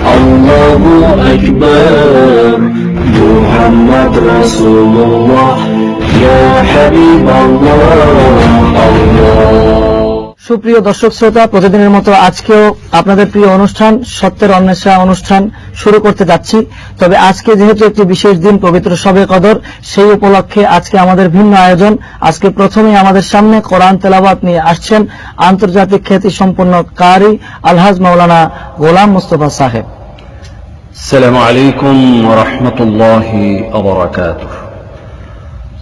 Allahu Akbar Muhammad Rasulullah Ya Habib Allah Allah. সুপ্রিয় দর্শক শ্রোতা, প্রতিদিনের মতো আজকেও আপনাদের প্রিয় অনুষ্ঠান, সত্যের অন্বেষা অনুষ্ঠান শুরু করতে যাচ্ছি। তবে আজকে যেহেতু একটি বিশেষ দিন, পবিত্র সবে কদর, সেই উপলক্ষে আজকে আমাদের ভিন্ন আয়োজন। আজকে প্রথমেই আমাদের সামনে কোরআন তেলাবাত নিয়ে আসছেন আন্তর্জাতিক খ্যাতি সম্পন্ন কারি আলহাজ মৌলানা গোলাম মুস্তফা সাহেব। আলাইকুম রহমতুল্লাহ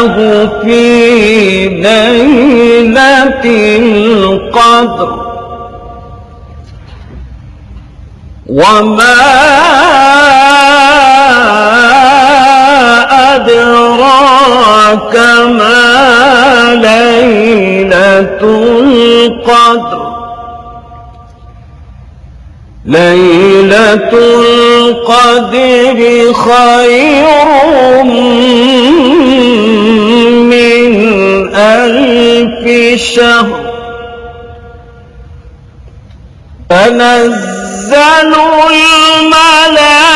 أنزلناه في ليلة القدر. وما أدراك ما ليلة القدر. ليلة القدر خير من ألف شهر. تنزل الملائكة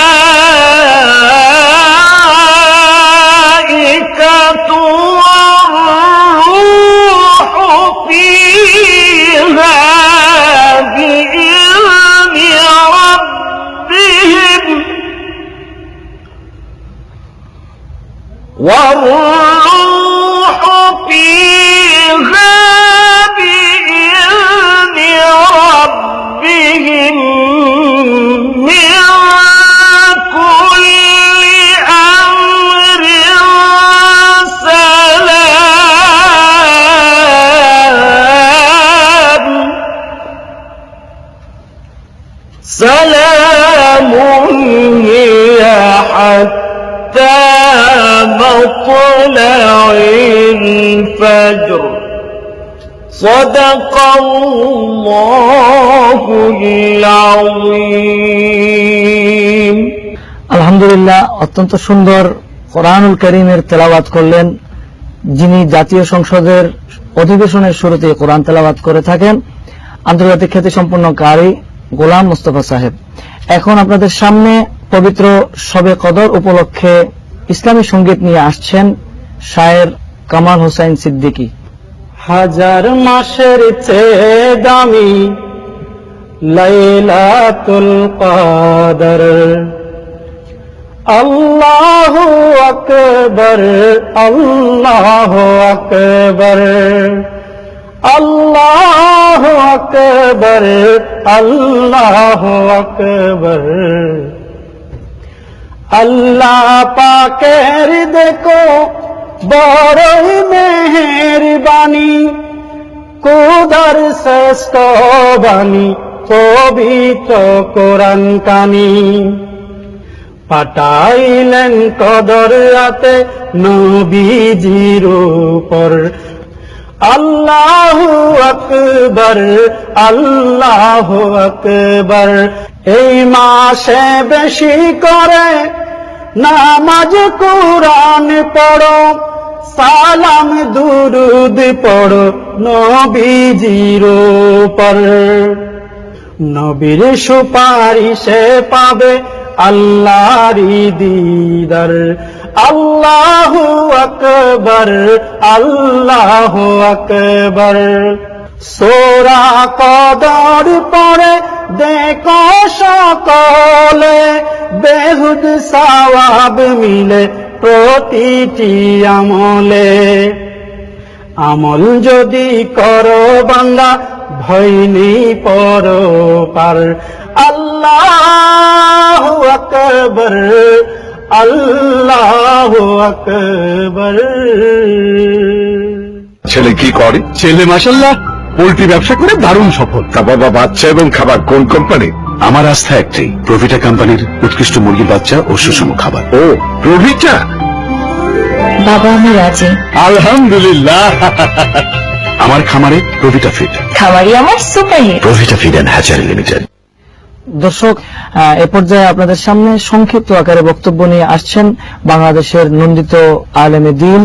والروح صدق الله العظيم আলহামদুলিল্লাহ অত্যন্ত সুন্দর কোরআনুল করিমের তেলাওয়াত করলেন যিনি জাতীয় সংসদের অধিবেশনের শুরুতে কোরআন তেলাওয়াত করে থাকেন আন্তর্জাতিক খ্যাতি সম্পন্ন কারি গোলাম মুস্তফা সাহেব এখন আপনাদের সামনে পবিত্র শবে কদর উপলক্ষে ইসলামী সঙ্গীত নিয়ে আসছেন শায়ের কামাল হোসেন সিদ্দিকী হাজার মাসের চেয়ে দামি লাইলাতুল কদর। আল্লাহু আকবার আল্লাহু আকবার আল্লাহু আকবার আল্লাহু আকবার। আল্লাহ পাকের দেখো বড়ই মেহেরবানি কুদার শ্রেষ্ঠ বাণী, পবিত্র কোরআন কানি। পাঠাইলেন কদর রাতে নবীজির উপর। আল্লাহু আকবার আল্লাহু আকবার। এই মাসে বেশি করে নামাজ কোরআন পড়ো, সালাম দুরুদ পড়ো, নবীজির উপর। নবীর সুপারিশে পাবে আল্লাহরি দিদার। আল্লাহু আকবার আল্লাহু আকবার। সোরা কদর পড়ে দেখো সকলে। বেহুদ সওয়াব মিলে প্রতিটি আমলে। আমল যদি করো বান্দা ভয় নেই পর পার। আল্লাহ আকবর আল্লাহ আকবর। ছেলে কি করে? ছেলে মাসাল্লাহ পোল্ট্রি ব্যবসা করে দারুণ সফল। তা বাবা বাচ্চা এবং খাবার কোন কোম্পানি? আমার আস্থা একটাই প্রভিটা কোম্পানির উৎকৃষ্ট মুরগির বাচ্চা ও সুষম খাবার। ও প্রভিটা? বাবা আমি রাজি। আলহামদুলিল্লাহ। আমার খামারে প্রভিটা ফিড খামারি আমার superhit Provita feed and hatchery limited দর্শক আহ, এ পর্যায়ে আপনাদের সামনে সংক্ষিপ্ত আকারে বক্তব্য নিয়ে আসছেন বাংলাদেশের নন্দিত আলেমে দিন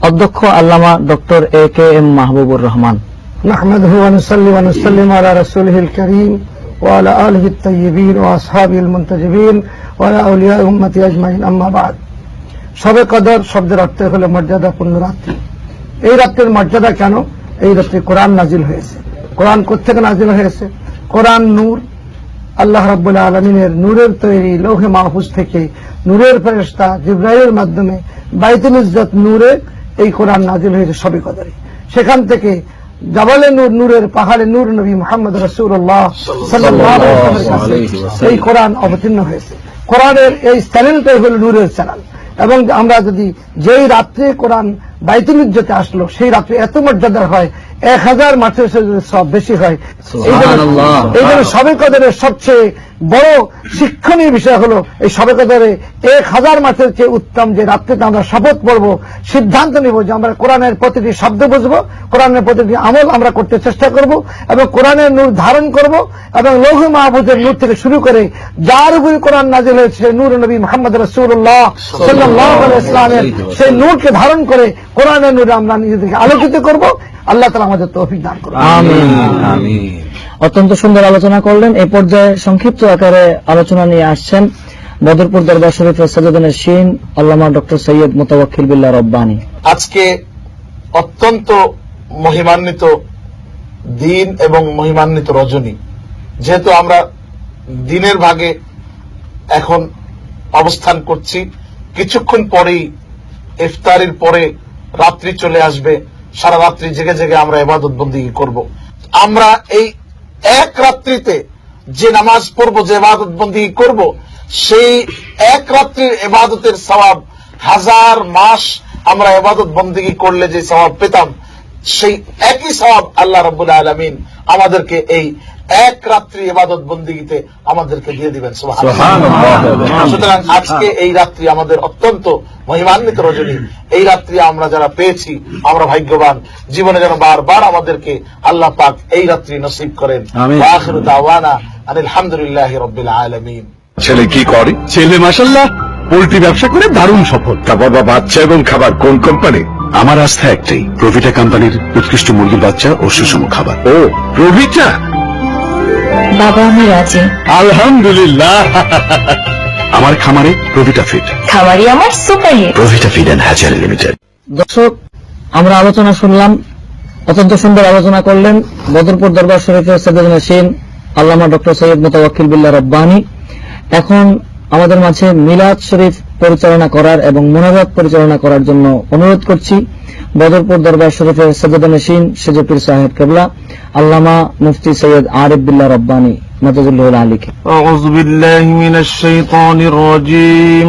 অধ্যক্ষ আল্লামা doctor A K M Mahbubur Rahman. نحمده ونصلي ونسلم على رسوله الكريم وعلى آله الطيبين وأصحابه المنتجبين وعلى أولياء أمتي أجمعين أما بعد সবে কদর শব্দের অর্থ হলো মর্যাদাপূর্ণ রাত্রি এই রাত্রির মর্যাদা কেন এই রাত্রে কোরআন নাজিল হয়েছে কোরআন কোথেকে নাজিল হয়েছে কোরআন নূর আল্লাহ রাব্বুল আলমিনের নূরের তৈরি লৌহে মাহফুজ থেকে নূরের ফেরেস্তা জিব্রাইলের মাধ্যমে বাইতুল ইজ্জত নূরে এই কোরআন নাজিল হয়েছে সবে কদরে সেখান থেকে জাবালে নূর নূরের পাহাড়ে নূর নবী মোহাম্মদ রসুল্লাহ এই কোরআন অবতীর্ণ হয়েছে। কোরআনের এই চ্যানেলটাই হল নূরের চ্যানেল। এবং আমরা যদি যেই রাত্রে কোরআন বাইতুল ইজ্জতে আসলো সেই রাত্রে এত মর্যাদার হয় এক হাজার মাঠের সব বেশি হয় এই জন্য সবে কদরের সবচেয়ে বড় শিক্ষণীয় বিষয় হলো এই সবে কদরে এক হাজার মাসের চেয়ে উত্তম যে রাত্রিতে আমরা শপথ পড়ব, সিদ্ধান্ত নিব যে আমরা কোরআনের প্রতিটি শব্দ বুঝব, কোরআনের প্রতিটি আমল আমরা করতে চেষ্টা করব এবং কোরআনের নূর ধারণ করব এবং লৌহ মাহবুজের নূর থেকে শুরু করে যার উপরে কোরআন নাজিল হয়েছে নূর নবী মোহাম্মদ রসুল্লাহ সাল্লাহ ইসলামের সেই নূরকে ধারণ করে কোরআনের নূরে আমরা নিজেদেরকে আলোকিত করব আল্লাহ তালা আমাদের তৌফিক দান করব আমিন। অত্যন্ত সুন্দর আলোচনা করলেন। এ পর্যায়ে সংক্ষিপ্ত আকারে আলোচনা নিয়ে আসছেন বদরপুর দরবার শরীফের সজদানের শিন আল্লামা ডক্টর সৈয়দ মোতাবাক্কিল বিল্লাহ রব্বানী। আজকে অত্যন্ত মহিমান্বিত দিন এবং মহিমান্বিত রজনী। যেহেতু আমরা দিনের ভাগে এখন অবস্থান করছি কিছুক্ষণ পরেই ইফতারির পরে রাত্রি চলে আসবে। সারা রাত্রি জেগে জেগে আমরা এবাদত বন্দী করব। আমরা এই এক রাত্রিতে যে নামাজ পড়ব, যে এবাদত বন্দী করব, সেই এক রাত্রির এবাদতের স্বভাব হাজার মাস আমরা এবাদত বন্দিগি করলে যে স্বভাব পেতাম সেই একই সবাব আল্লাহ রব্বুল আলমিন আমাদেরকে এই এক রাত্রি এবাদত বন্দিগিতে আমাদেরকে দিয়ে দিবেন সুতরাং আজকে এই রাত্রি আমাদের অত্যন্ত মহিমান্বিত রজনী। এই রাত্রি আমরা যারা পেয়েছি আমরা ভাগ্যবান। জীবনে যেন বারবার আমাদেরকে আল্লাহ পাক এই রাত্রি নসিব করেন। আলহামদুলিল্লাহ রব্বিল আলামিন। ছেলে কি করে? ছেলে মাসাল্লাহ পোল্ট্রি ব্যবসা করে দারুণ সফল তা বাবা বাচ্চা এবং খাবার কোন কোম্পানি আমার আস্থা একটাই প্রভিটা কোম্পানির উৎকৃষ্ট মুরগির বাচ্চা ও সুষম খাবার। ও প্রভিটা? বাবা আমি রাজি। আলহামদুলিল্লাহ। আমার খামারে প্রভিটা ফিড খামারি আমার superhit. Provita feed and hatchery limited দর্শক আমরা আলোচনা শুনলাম অত্যন্ত সুন্দর আলোচনা করলেন বদরপুর দরবার শরীফের সৈয়দনা শিন আল্লামা ডক্টর সৈয়দ মোতাবাক্কিল বিল্লাহ রব্বানী। এখন আমাদের মাঝে মিলাদ শরীফ পরিচালনা করার এবং মোনাজাত পরিচালনা করার জন্য অনুরোধ করছি। বদরপুর দরবার শরীফের সৈয়দ নসীন সেজপির সাহেব কেবলা, আল্লামা মুফতি সৈয়দ আরিফ বিল্লাহ রব্বানি নাজাজুল্লাহ আলীকে। আউযু বিল্লাহি মিনাশ শাইতানির রাজীম।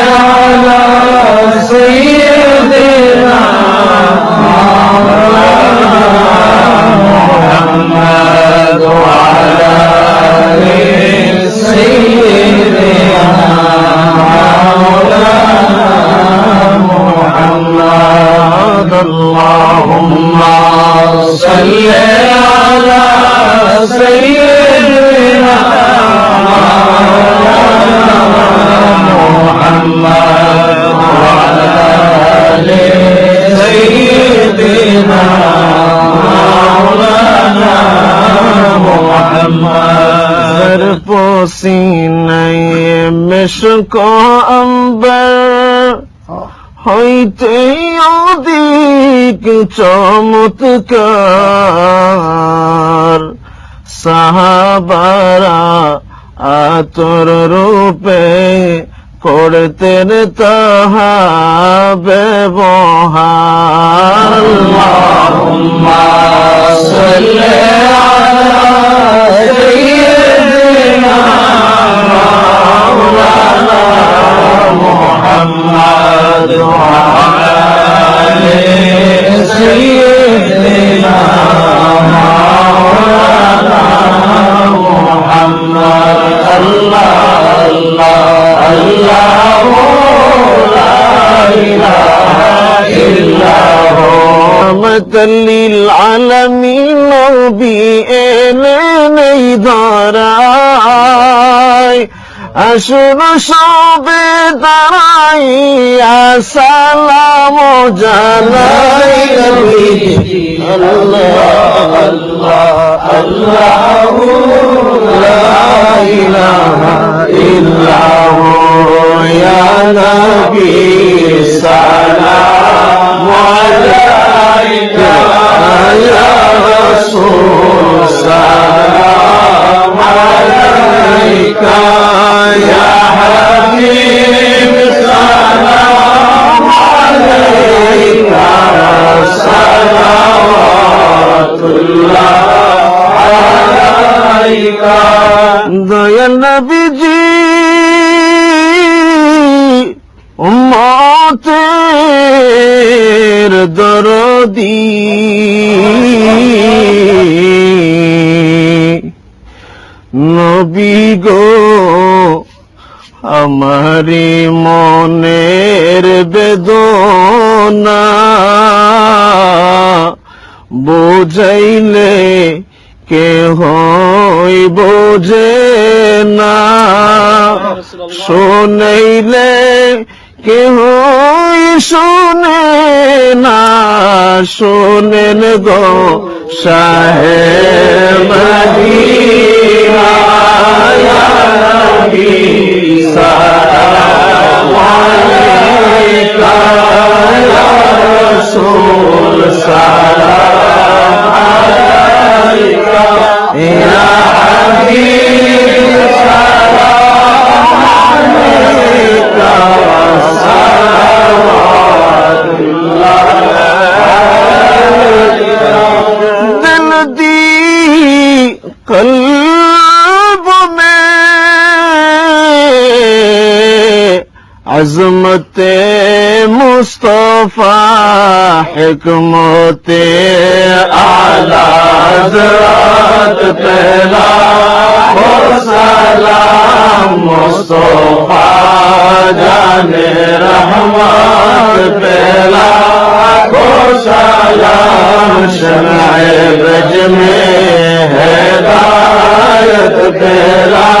মেশক অম্বর হইতে অধিক চমৎকার। সাহাবারা আতর রূপে করতেন তাহা ব্যবহার। রহমতাল্লিল আলামিন নবী এনেই ধরায় আসুন সবে দাঁড়াইয়া সালাম জানাই আল্লাহ আল্লাহ আল্লাহ ইয়া সালাম ইয়া রাসূল সালাম আলাইকা আমারি মনের বেদনা বুঝাইলে কেহ বোঝে না। শোনাইলে কেহ শোনে না। শোনেন গো সাহেব মদিনা ইয়া নবী সালাম আলাইকা ইয়া রাসূল সালাম عظمت مصطفیٰ، حکمت حضرات پہلا سلام مصطفیٰ، جان رحمت پہلا سلام شمع بج میں ہے پہلا۔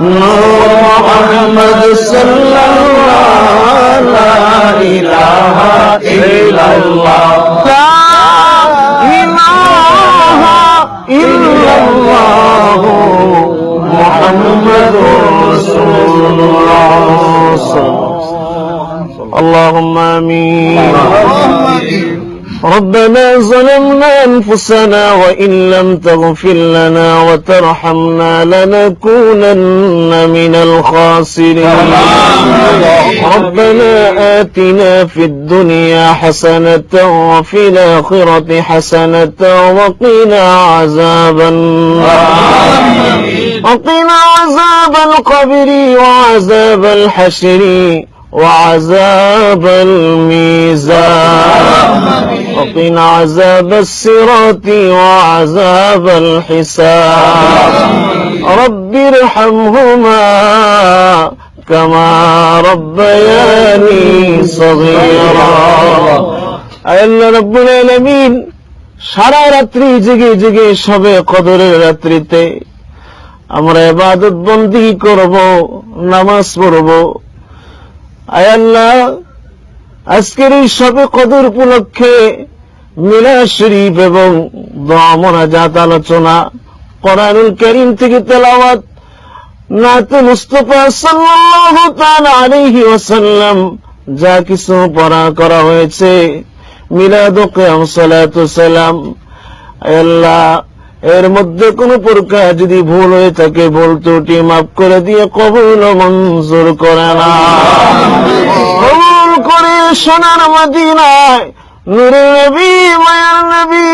نور محمد صلى الله لا إله إلا الله. لا إله إلا الله. محمد رسول الله. اللهم آمين. ربنا ظلمنا أنفسنا وإن لم تغفر لنا وترحمنا لنكونن من الخاسرين. ربنا آتنا في الدنيا حسنة وفي الآخرة حسنة وقنا عذاب وقنا عذاب القبر وعذاب الحشر. وعذاب الميزان وقنا عذاب الصراط وعذاب الحساب رب ارحمهما كما ربياني صغيرا আল্লাহ রব্বুল আলামিন সারা রাত্রি জেগে জেগে সবে কদরের রাত্রিতে আমরা ইবাদত বন্দি করব নামাজ পড়ব আয় আল্লাহ, আজকের এই সবে কদর উপলক্ষে মিলা শরীফ এবং দোয়া মোনাজাত আলোচনা কোরআনুল করিম থেকে তেলাওয়াত নাতে মুস্তফা সাল্লাল্লাহু তাআলা আলাইহি ওয়াসাল্লাম যা কিছু পড়া করা হয়েছে। মিলাদ ও কিয়াম, সালাতু সালাম। আল্লাহ এর মধ্যে কোন প্রকার যদি ভুল হয়ে থাকে, ভুল ত্রুটি মাফ করে দিয়ে কবুল মঞ্জুর করে না। কবুল করে সোনার মদিনায় নূরের নবী, মায়ার নবী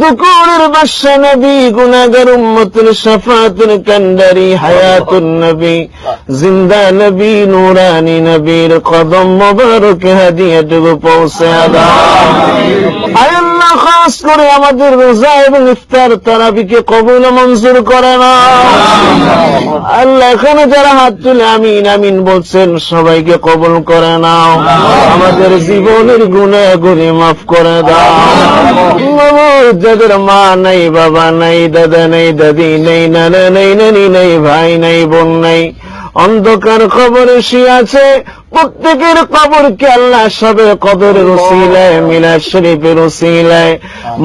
দুকুরের নবী গুনাগার উম্মতুল কান্ডারি, হায়াতুন নবী, জিন্দা নবী, নুরানি নবীর কদম মোবারক হাদিয়াটুকু পৌঁছে খাস করে আমাদের রোজা এবং ইফতার কবুল মঞ্জুর করে না। আল্লাহ এখানে যারা হাত তুলে আমিন আমিন বলছেন, সবাইকে কবুল করে নাও। আমাদের জীবনের গুণাগুলি মাফ করে দাও। যাদের মা নাই, বাবা নাই, দাদা নেই, দাদি নেই, নানা নেই, নানি নেই, ভাই নাই, বোন নাই। অন্ধকার খবর আছে। প্রত্যেকের কবরকে আল্লাহ সবে কবরের উসিলায় মিলাদ শরীফের উসিলায়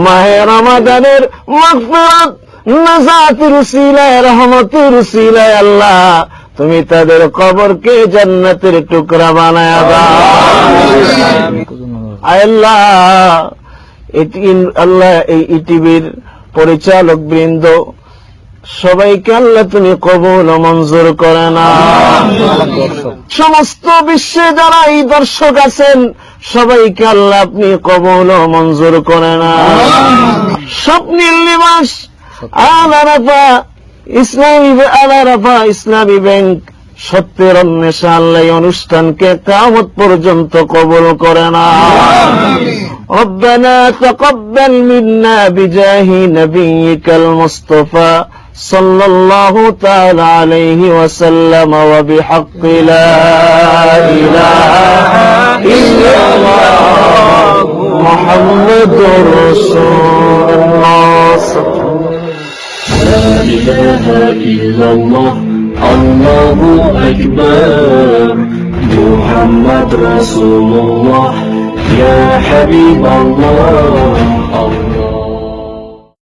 মাহে রমাদানের মাগফিরাত নাজাতের রহমতের আল্লাহ তুমি তাদের কবরকে জান্নাতের টুকরা বানায় দাও। আল্লাহ এটি আল্লাহ এই ইটিভির পরিচালক বৃন্দ সবাইকে আল্লাহ তুমি কবুল ও মঞ্জুর করে না সমস্ত বিশ্বে যারা এই দর্শক আছেন সবাইকে আল্লাহ আপনি কবুল ও মঞ্জুর করে না স্বপ্নীল নিবাস আলারাফা ইসলামী আলারাফা ইসলামী ব্যাংক সত্যের অন্বেষা আল্লাহ এই অনুষ্ঠানকে কামত পর্যন্ত কবল করে না ربنا تقبل منا بجاه نبيك المصطفى صلى الله تعالى عليه وسلم وبحق لا إله إلا الله محمد رسول الله. لا إله إلا الله. الله. أكبر محمد رسول الله. يا حبيب الله. الله.